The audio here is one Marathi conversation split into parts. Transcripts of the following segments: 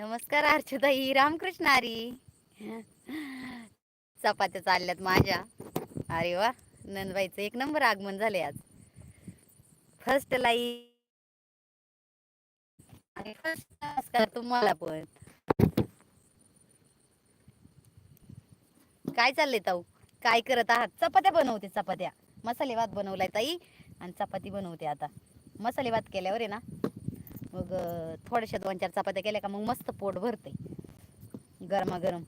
नमस्कार अर्चुताई रामकृष्ण हरी चपात्या चालल्यात माझ्या. अरे वा नंदबाईचं एक नंबर आगमन झाले आज. फर्स्ट लाई आणि नमस्कार तुम्हाला पण. काय चाललंय ताऊ? काय करत आहात? चपात्या बनवते चपात्या. मसाले भात बनवलाय ताई. आणि चपाती बनवते आता. मसाले भात केल्यावर आहे ना मग थोड्याशा दोन चार चपात्या केल्या का मग मस्त पोट भरते गरमागरम.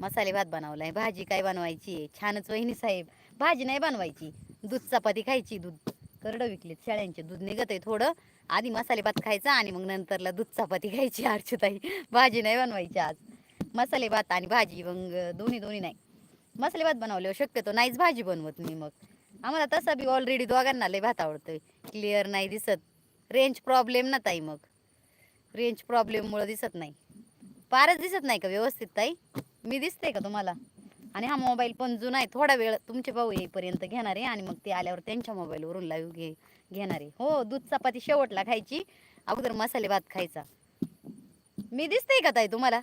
मसाले भात बनवलाय भाजी काय बनवायची? छानच वहिनी साहेब. भाजी नाही बनवायची. दूध चपाती खायची दूध. करडं विकलीत शेळ्यांचे. दूध निघत आहे थोडं. आधी मसाले भात खायचा आणि मग नंतरला दूध चपाती खायची अर्चताई भाजी नाही बनवायची आज. मसाले भात आणि भाजी मग दोन्ही दोन्ही नाही. मसाले भात बनवल्यावर शक्यतो नाहीच भाजी बनवत मी मग. आम्हाला तसा बी ऑलरेडी दोघांना लय भात आवडतोय. क्लिअर नाही दिसत. रेंज प्रॉब्लेम ना ताई मग. रेंज प्रॉब्लेममुळं दिसत नाही. फारच दिसत नाही का व्यवस्थित ताई? मी दिसते का तुम्हाला? आणि हा मोबाईल पण जुना आहे. थोडा वेळ तुमचे भाऊ येईपर्यंत घेणार आहे आणि मग ते आल्यावर त्यांच्या मोबाईलवरून लाईव्ह घे घेणार आहे. हो दूध चपाती शेवटला खायची. अगोदर मसाले भात खायचा. मी दिसते का ताई तुम्हाला?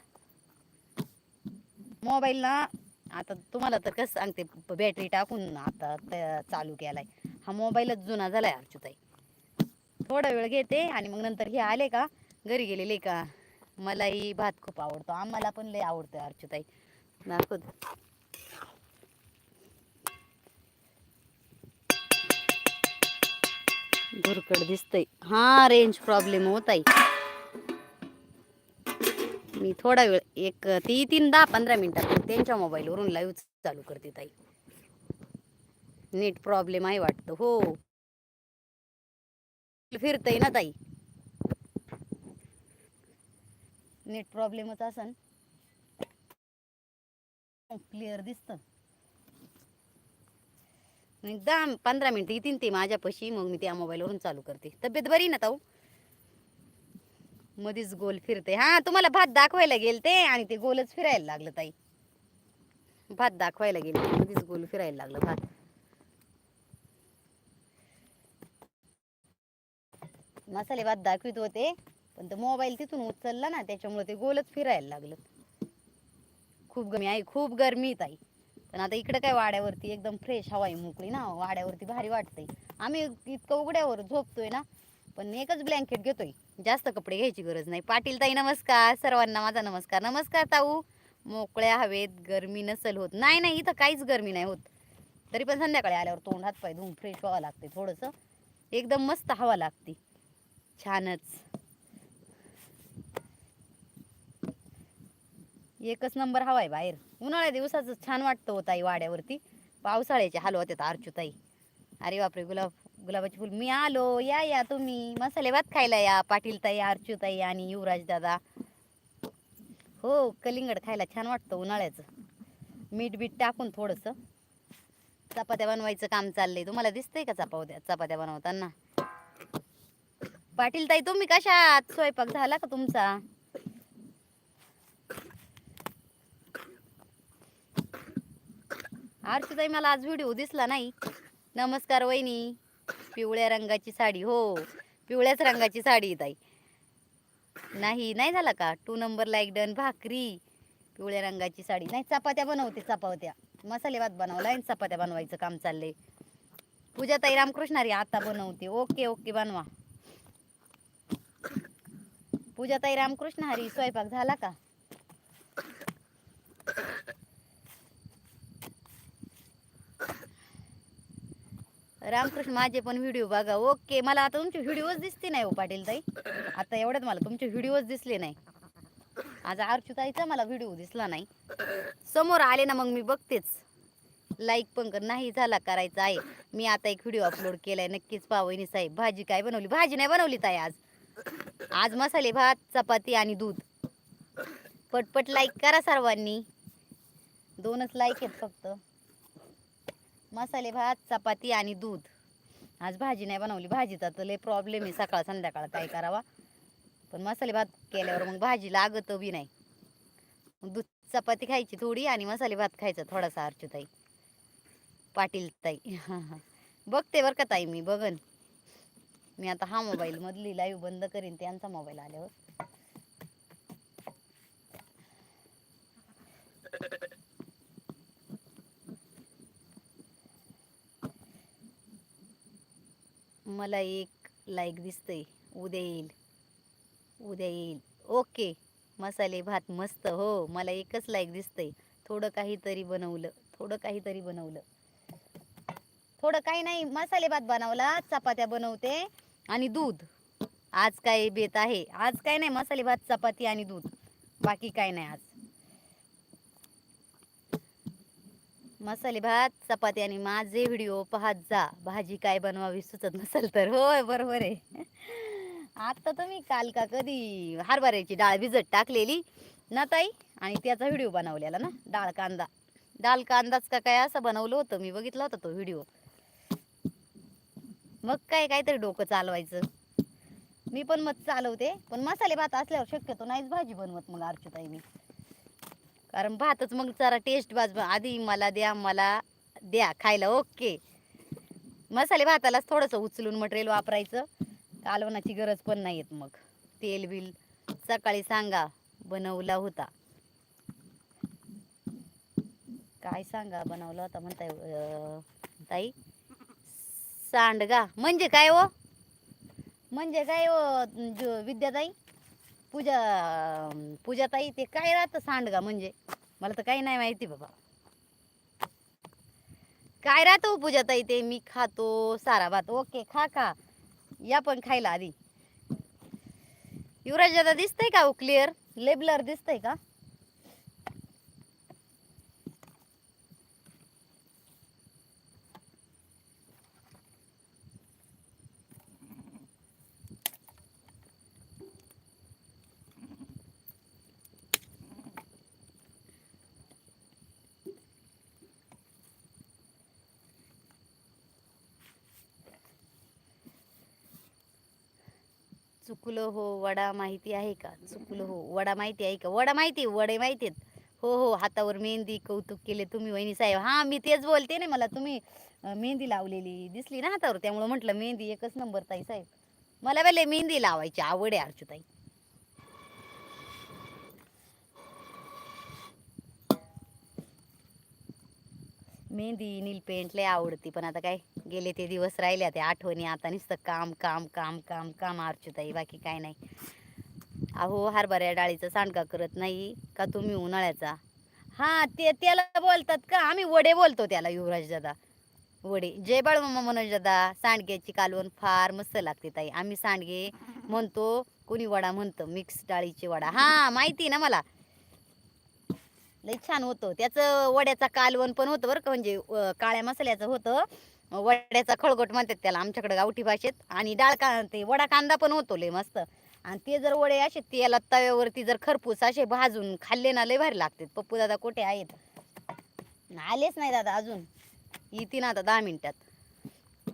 मोबाईल ना आता तुम्हाला तर कसं सांगते बॅटरी टाकून आता चालू केलाय. हा मोबाईलच जुना झालाय अर्चुताई थोडा वेळ घेते आणि मग नंतर हे आले का घरी गेलेले का मलाही भात खूप आवडतो. आम्हाला पण लय आवडतं अर्चुताई दाखव. भुरकड दिसतंय. हा रेंज प्रॉब्लेम होत आहे. मी थोडा वेळ एक ती तीन दहा पंधरा मिनटात त्यांच्या मोबाईलवरून लाईव्ह चालू करते ताई. नेट प्रॉब्लेम आहे वाटतं हो. फिरतय ना ताई. नेट प्रॉब्लेमच असन. क्लिअर दिसत. दहा पंधरा मिनिटं येतील ते माझ्यापाशी मग मी त्या मोबाईलवरून चालू करते. तब्येत बरी ना ताऊ? मधीच गोल फिरते. हा तुम्हाला भात दाखवायला गेलते आणि ते गोलच फिरायला लागलं ताई. भात दाखवायला गेले मधीच गोल फिरायला लागलं भात. मसाले भात दाखवित होते पण तो मोबाईल तिथून उचलला ना त्याच्यामुळे ते गोलच फिरायला लागलं. खूप गरमी आहे खूप गरमी ताई. पण आता इकडे काय वाड्यावरती एकदम फ्रेश हवा आहे मोकळी ना वाड्यावरती भारी वाटतंय. आम्ही इतकं उघड्यावर झोपतोय ना पण एकच ब्लँकेट घेतोय. जास्त कपडे घ्यायची गरज नाही. पाटील ताई नमस्कार. सर्वांना माझा नमस्कार. नमस्कार ताऊ. मोकळ्या हवेत गरमी नसल होत. नाही नाही इथं काहीच गरमी नाही होत. तरी पण संध्याकाळी आल्यावर तोंड हात पाय धुवून फ्रेश व्हावं लागते थोडंसं. एकदम मस्त हवा लागते. छानच. एकच नंबर हवा आहे बाहेर. उन्हाळ्या दिवसाचं छान वाटतं होत आई वाड्यावरती. पावसाळ्याचे हाल होते अर्चुताई अरे बापरे गुलाब गुलाबाचे फुल. मी आलो. या या तुम्ही. मसाले भात खायला या. पाटील ताई अर्चुताई आणि युवराज दादा. हो कलिंगड खायला छान वाटतं उन्हाळ्याचं. मीठ बीठ टाकून थोडंसं. चपात्या बनवायचं काम चाललंय. तुम्हाला दिसतंय का चपात्या चपात्या बनवताना? पाटील ताई तुम्ही कशात? स्वयंपाक झाला का तुमचा? आरतीताई मला आज व्हिडिओ दिसला नाही. नमस्कार वहिनी. पिवळ्या रंगाची साडी हो. पिवळ्याच रंगाची साडी ताई. नाही नाही झाला का? टू नंबरला एक डन भाकरी पिवळ्या रंगाची साडी. नाही चपात्या बनवते चपात्या. मसाले भात बनवला आणि चपात्या बनवायचं काम चाललंय. पूजा ताई रामकृष्णारी आता बनवते. ओके ओके बनवा. पूजा ताई रामकृष्ण हरी स्वयंपाक झाला का? रामकृष्ण माझे पण व्हिडिओ बघा. ओके मला आता तुमचे व्हिडिओच दिसते नाही हो पाटील ताई. आता एवढ्यात मला तुमचे व्हिडिओच दिसले नाही. आज ताईचा मला व्हिडिओ दिसला नाही. समोर आले ना मग मी बघतेच. लाईक पण कर नाही झाला करायचा आहे. मी आता एक व्हिडिओ अपलोड केलाय नक्कीच पावईनी साहेब. भाजी काय बनवली? भाजी नाही बनवली ताई आज. आज मसाले भात चपाती आणि दूध. पटपट लाईक करा सर्वांनी. दोनच लाईक आहेत फक्त. मसाले भात चपाती आणि दूध. आज भाजी नाही बनवली. भाजीचा तर लय प्रॉब्लेम आहे. सकाळ संध्याकाळ काय करावा? पण मसाले भात केल्यावर मग भाजी लागत बी नाही. मग दूध चपाती खायची थोडी आणि मसाले भात खायचा थोडासा अर्चुताई पाटील ताई. बघते बरं का ताई मी. बघन. मी आता हा मोबाईल मधली लाईव्ह बंद करीन. त्यांचा मोबाईल आल्यावर. मला एक लाईक दिसतंय. उद्या येईल. उद्या येईल. ओके मसाले भात मस्त. हो मला एकच लाईक दिसतंय. थोडं काहीतरी बनवलं. थोडं काहीतरी बनवलं. थोडं काही नाही. मसाले भात बनवला. चपात्या बनवते आणि दूध. आज काय बेत आहे. आज काय नाही. मसाले भात चपाती आणि दूध. बाकी काय नाही आज. मसाले भात चपाती आणि माझे व्हिडिओ पाहत जा. भाजी काय बनवावी सुचत नसेल तर. होय बरोबर आहे. आता तुम्ही काल का कधी हरभऱ्याची डाळ भिजत टाकलेली. ना ताई? आणि त्याचा व्हिडिओ बनवलेला ना डाळ कांदा. डाळ कांदाच का काय असं बनवलं होतं? मी बघितला होता तो व्हिडिओ. मग काय काहीतरी डोकं चालवायचं. मी पण मग चालवते. पण मसाले भात असल्यावर शक्यतो नाहीच भाजी बनवत मग अर्चताई मी. कारण भातच मग जरा टेस्ट बाज आधी मला द्या मला द्या. खायला ओके मसाले भातालाच थोडंसं उचलून मटेरियल वापरायचं. कालवणाची गरज पण नाही येत मग. तेल बिल सकाळी सांगा बनवला होता. काय सांगा बनवला होता म्हणताय ताई? सांडगा. म्हणजे काय ओ म्हणजे काय हो, ओ विद्याताई? पूजा पूजाताई ते काय राहतं सांडगा म्हणजे? मला तर काही नाही माहिती बाबा. काय राहतं हो पूजाताई ते? मी खातो सारा भात. ओके खा खा. या पण खायला आधी. युवराज दादा दिसतंय का हो क्लिअर लेबलर दिसतंय का? चुकलं हो वडा माहिती आहे का? चुकलं हो वडा माहिती आहे का? वडा माहिती वडे माहिती आहेत. हो हो हातावर मेहंदी कौतुक केले तुम्ही वहिनी साहेब. हां मी तेच बोलते ना मला तुम्ही मेहंदी लावलेली दिसली ना हातावर त्यामुळं म्हटलं मेहंदी एकच नंबर ताई साहेब. मला वेळे मेहंदी लावायची आवड आहे अर्चुताई मेहंदी नील पेंट लय आवडती पण आता काय गेले ते दिवस राहिले ते आठवणी आता नुसतं काम काम काम काम काम अर्चुताई बाकी काय नाही. अहो हरभऱ्या डाळीचा सांडका करत नाही का तुम्ही उन्हाळ्याचा? हा ते त्याला बोलतात का? आम्ही वडे बोलतो त्याला युवराज दादा. वडे. जय बाळमामा मनोज दादा. सांडग्याची कालवण फार मस्त लागते ताई. आम्ही सांडगे म्हणतो कोणी वडा म्हणतं मिक्स डाळीचे वडा. हा माहिती ना मला? लई छान होतं. त्याचं वड्याचा कालवण पण होतं बरं का म्हणजे काळ्या मसाल्याचं होतं. वड्याचा खळगोट म्हणतात त्याला आमच्याकडे गावठी भाषेत. आणि डाळ का ते वडा कांदा पण होतो लय मस्त. आणि ते जर वडे असे त्याला तव्यावरती जर खरपूस असे भाजून खाल्ले ना लय भारी लागतात. पप्पू दादा कुठे आहेत? आलेच नाही दादा अजून. येते ना आता दहा मिनिटात.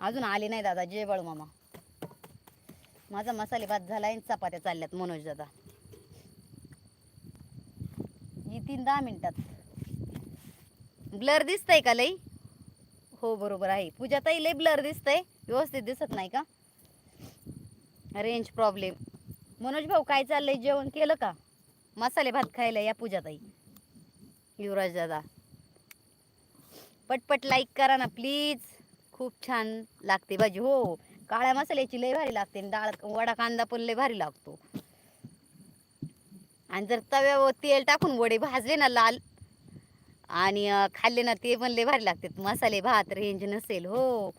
अजून आले नाही दादा जय बाळू मामा. माझा मसाले भात झाला आणि चपात्या चालल्यात मनोज दादा. तीन दहा मिनटात. ब्लर दिसतंय का लई? हो बरोबर आहे. पूजा ताई लई ब्लर दिसतंय. व्यवस्थित दिसत नाही का? रेंज प्रॉब्लेम मनोज भाऊ काय चाललंय? जेवण केलं का? मसाले भात खायला या पूजाताई. युवराज दादा. पटपट लाईक करा ना प्लीज खूप छान लागते भाजी. हो काळ्या मसाल्याची लय भारी लागते डाळ वडा कांदा पण लय भारी लागतो. आणि जर तव्यावर तेल टाकून वडे भाजले ना लाल आणि खाल्ले ना ते पण लय भारी लागतात. मसाले भात रेंज नसेल हो.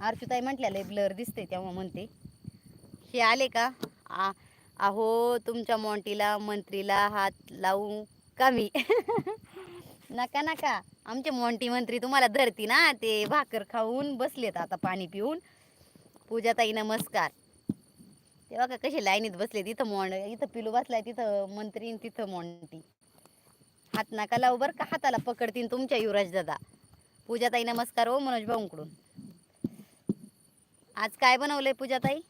आरचूताई म्हटल्या ब्लर दिसते तेव्हा म्हणते. हे आले का? आ अहो तुमच्या मॉन्टीला मंत्रीला हात लावू का मी? नका नका. आमचे मॉन्टी मंत्री तुम्हाला धरती ना ते भाकर खाऊन बसलेत आता पाणी पिऊन. पूजाताई नमस्कार. तेव्हा का कशी लाईनीत बसले तिथं मोंड इथं पिलू बसलाय तिथं मंत्री तिथं मॉन्टी हात नाकाला लावू बरं का हाताला पकडतीन तुमच्या युवराज दादा. पूजाताई नमस्कार हो मनोज भाऊंकडून. आज काय बनवलंय पूजाताई?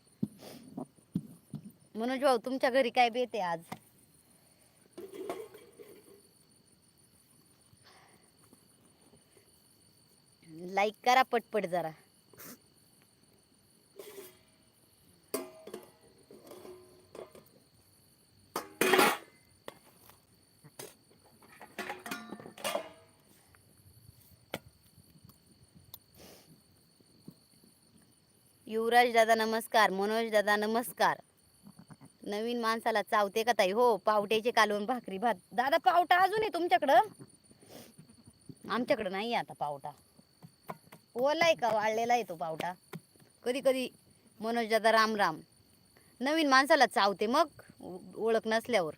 मनोज भाऊ तुमच्या घरी काय बेते आहे आज? लाईक करा पटपट जरा. दादा नमस्कार. मनोज दादा नमस्कार. नवीन माणसाला चावते का ताई? हो पावट्याचे कालवण भाकरी भात. दादा पावटा अजून आहे तुमच्याकडं? आमच्याकडं नाही आता पावटा. ओलाय का वाळलेला आहे तो पावटा? कधी कधी मनोज दादा राम राम. नवीन माणसाला चावते मग ओळख नसल्यावर.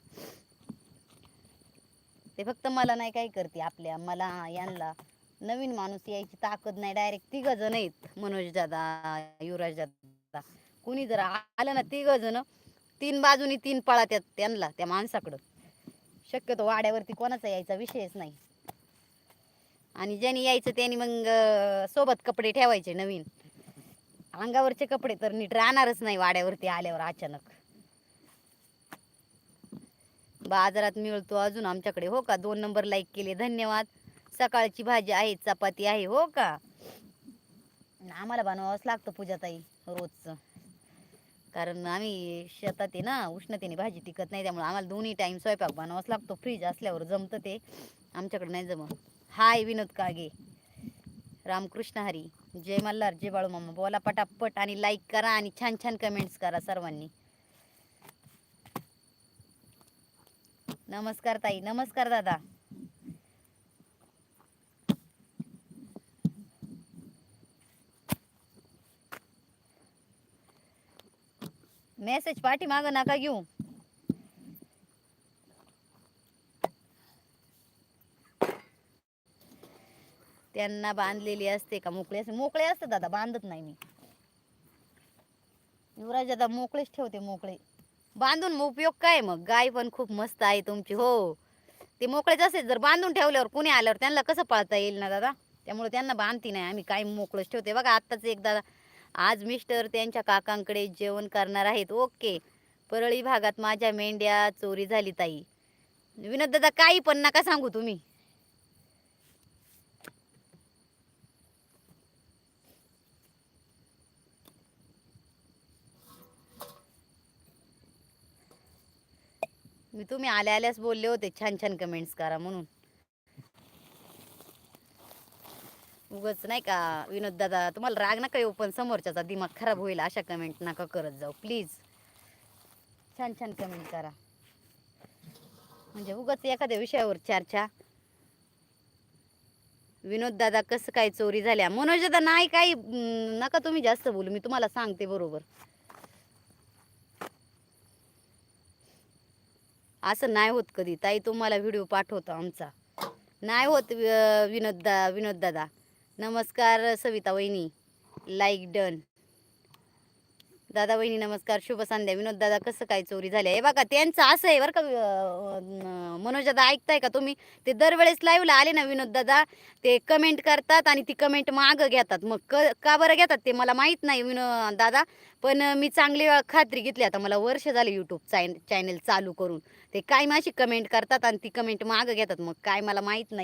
ते फक्त मला नाही काही करते आपल्या मला यांना. नवीन माणूस यायची ताकद नाही. डायरेक्ट तिघ जण आहेत मनोज दादा युवराज दादा. कुणी जर आलं ना तिघ जण तीन बाजूनी तीन पळा त्यात त्यांना त्या माणसाकडं. शक्यतो वाड्यावरती कोणाचा यायचा विषयच नाही. आणि ज्यांनी यायचं त्यांनी मग सोबत कपडे ठेवायचे नवीन. अंगावरचे कपडे तर नीट राहणारच नाही वाड्यावरती आल्यावर अचानक. बाजारात मिळतो अजून आमच्याकडे. हो का? दोन नंबर लाईक केले. धन्यवाद. सकाळची भाजी आहे चपाती आहे हो का? आम्हाला बनवावंच लागतं पूजाताई रोजचं. कारण आम्ही शेतात आहे ना उष्णतेने भाजी टिकत नाही त्यामुळे आम्हाला दोन्ही टाईम स्वयंपाक बनवावाच लागतो. फ्रीज असल्यावर जमतं ते. आमच्याकडे नाही जमत. हाय विनोद कागे. रामकृष्ण हरी. जय मल्हार जय बाळू मामा. बोला पटापट आणि लाईक करा आणि छान छान कमेंट्स करा सर्वांनी. नमस्कार ताई. नमस्कार दादा. मेसेज पाठी माग नका घेऊ. त्यांना बांधलेली असते का मोकळे असते? मोकळे असते दादा बांधत नाही मी. युवराज दादा मोकळेच ठेवते मोकळे. बांधून उपयोग काय मग? गाय पण खूप मस्त आहे तुमची हो. ते मोकळेच असेल जर बांधून ठेवल्यावर कुणी आल्यावर त्यांना कसं पाळता येईल ना दादा? त्यामुळे त्यांना बांधती नाही आम्ही काय मोकळंच ठेवते. बघा आत्ताच एक दादा आज मिस्टर त्यांच्या काकांकडे जेवण करणार आहेत. ओके परळी भागात माझ्या मेंढ्या चोरी झाली ताई. विनोद दादा काही पण नका सांगू तुम्ही. मी तुम्ही आल्या आल्यास बोलले होते. छान छान कमेंट्स करा म्हणून. उगच नाही का विनोद दादा तुम्हाला राग नका येऊ पण समोरच्याचा दिमाग खराब होईल अशा कमेंट नका करत जाऊ प्लीज छान छान कमेंट करा. म्हणजे उगच एखाद्या विषयावर चर्चा. विनोद दादा कसं काय चोरी झाल्या? मनोज दादा नाही काही नका तुम्ही जास्त बोलू मी तुम्हाला सांगते बरोबर. असं नाही होत कधी. ताई तुम्हाला व्हिडिओ पाठवतो आमचा. नाही होत विनोद दा विनोद दादा. नमस्कार सविता वहिनी. लाईक डन दादा वहिनी नमस्कार. शुभ संध्या. विनोद दादा कसं काय चोरी झाली? आहे बघा त्यांचं असं आहे बरं का मनोज दादा ऐकताय का तुम्ही? ते दरवेळेस लाईव्हला आले ना विनोद दादा. ते कमेंट करतात आणि ती कमेंट मागं घेतात. मग क का बरं घेतात ते मला माहीत नाही विनो दादा. पण मी चांगली खात्री घेतली. आता मला वर्ष झाले यूट्यूब चॅन चॅनल चालू करून. ते काय माझी कमेंट करतात आणि ती कमेंट मागं घेतात. मग काय मला माहीत नाही.